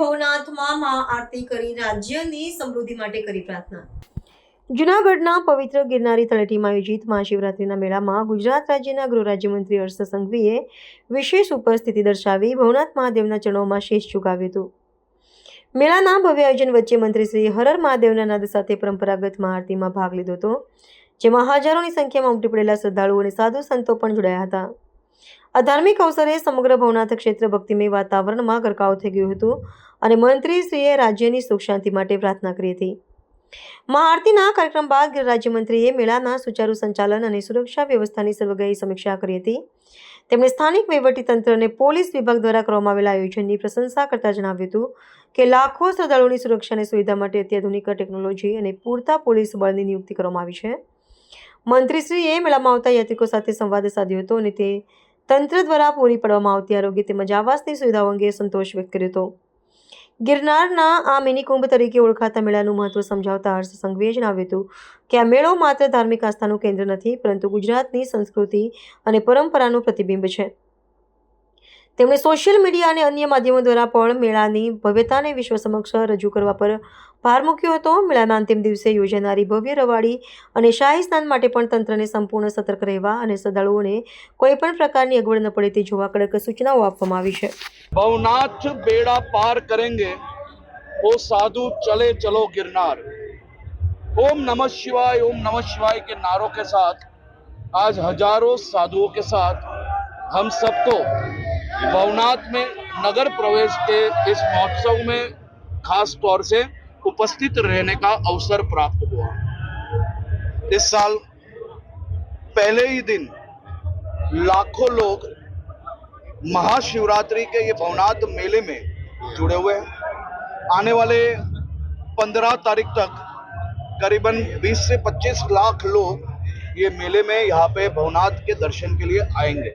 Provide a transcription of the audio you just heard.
ભવનાથમાં મા આરતી કરી રાજ્યની સમૃદ્ધિ માટે કરી પ્રાર્થના. જુનાગઢના પવિત્ર ગિરનારી તળેટીમાં આયોજિત મહાશિવરાત્રિના મેળામાં ગુજરાત રાજ્યના ગૃહ રાજ્યમંત્રી હર્ષ સંઘવીએ વિશેષ ઉપસ્થિતિ દર્શાવી ભવનાથ મહાદેવના ચરણોમાં શેષ ચુકાવ્યું હતું. મેળાના ભવ્ય આયોજન વચ્ચે મંત્રી શ્રી હરર મહાદેવના નાદ સાથે પરંપરાગત મહાઆરતીમાં ભાગ લીધો હતો, જેમાં હજારોની સંખ્યામાં ઉમટી પડેલા શ્રદ્ધાળુઓ અને સાધુ સંતો પણ જોડાયા હતા. આ ધાર્મિક અવસરે સમગ્ર ભવનાથ ક્ષેત્ર ભક્તિમય વાતાવરણમાં ગરકાવ થઈ ગયું હતું અને મંત્રીશ્રીએ રાજ્યની સુખ શાંતિ માટે પ્રાર્થના કરી હતી. મહાઆરતીના કાર્યક્રમ બાદ ગૃહરાજ્યમંત્રીએ મેળાના સુચારુ સંચાલન અને સુરક્ષા વ્યવસ્થાની સર્વગ્રાહી સમીક્ષા કરી હતી. તેમણે સ્થાનિક વહીવટીતંત્ર અને પોલીસ વિભાગ દ્વારા કરવામાં આવેલા આયોજનની પ્રશંસા કરતા જણાવ્યું હતું કે લાખો શ્રદ્ધાળુઓની સુરક્ષા અને સુવિધા માટે અત્યાધુનિક ટેકનોલોજી અને પૂરતા પોલીસ બળની નિયુક્તિ કરવામાં આવી છે. મંત્રીશ્રીએ મેળામાં આવતા યાત્રિકો સાથે સંવાદ સાધ્યો હતો અને તે તંત્ર દ્વારા પૂરી પાડવામાં આવતી આરોગ્ય તેમજ આવાસની સુવિધાઓ અંગે સંતોષ વ્યક્ત કર્યો હતો. ગિરનારના આ મિની કુંભ તરીકે ઓળખાતા મેળાનું મહત્વ સમજાવતા હર્ષ સંઘવીએ જણાવ્યું હતું કે આ મેળો માત્ર ધાર્મિક આસ્થાનું કેન્દ્ર નથી, પરંતુ ગુજરાતની સંસ્કૃતિ અને પરંપરાનું પ્રતિબિંબ છે. તેમણે સોશિયલ મીડિયા અને અન્ય માધ્યમો દ્વારા પણ મેળાની ભવ્યતાને વિશ્વ સમક્ષ રજૂ કરવા પર ભાર મૂક્યો હતો મેળાના અંતિમ દિવસે યોજાનારી ભવ્ય રવાડી અને શાહી સ્નાન માટે પણ તંત્રને સંપૂર્ણ સતર્ક રહેવા અને શ્રદ્ધાળુઓને કોઈ પણ પ્રકારની અગવડ ન પડે તે જોવા કડક સૂચનાઓ આપવામાં આવી છે भवनाथ बेड़ा पार करेंगे वो साधु चले चलो गिरनार ओम नमः शिवाय ओम नमः शिवाय के नारों के साथ आज हजारों साधुओं के साथ हम सबको भवनाथ में नगर प्रवेश के इस महोत्सव में खास तौर से उपस्थित रहने का अवसर प्राप्त हुआ। इस साल पहले ही दिन लाखों लोग महाशिवरात्रि के ये भवनाथ मेले में जुड़े हुए हैं। आने वाले पंद्रह तारीख तक करीबन 20 से 25 लाख लोग ये मेले में यहाँ पे भवनाथ के दर्शन के लिए आएँगे।